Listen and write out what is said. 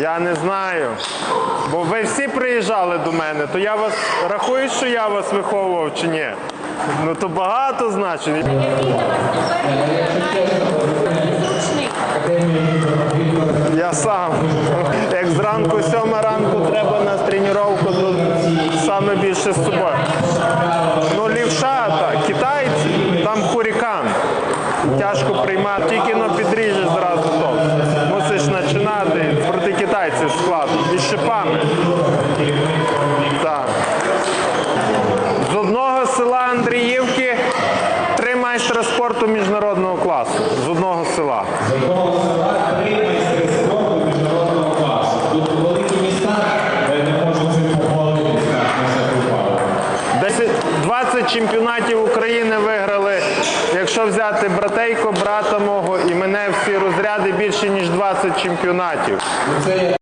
Я не знаю. Бо ви всі приїжджали до мене, то я вас рахую, що я вас виховував чи ні? Ну то багато значить. Я сам. Як зранку сьома ранку треба на тренування, то саме більше з собою. Ну, лівша, так, китайці, там хурікан. Тяжко приймати, тільки но підріжеш зразу то. Проти китайців складно. Щепами. Так. З одного села Андріївки три майстра спорту міжнародного класу. З одного села. Одного села три майстри спорту міжнародного класу. Тут великі міста, де не можуть цим похвалитися, як ми все попали. 10, 20 чемпіонатів України виграли. Якщо взяти братейко, брата мого і мене всі розряди більше ніж 20 чемпіонатів. Ну,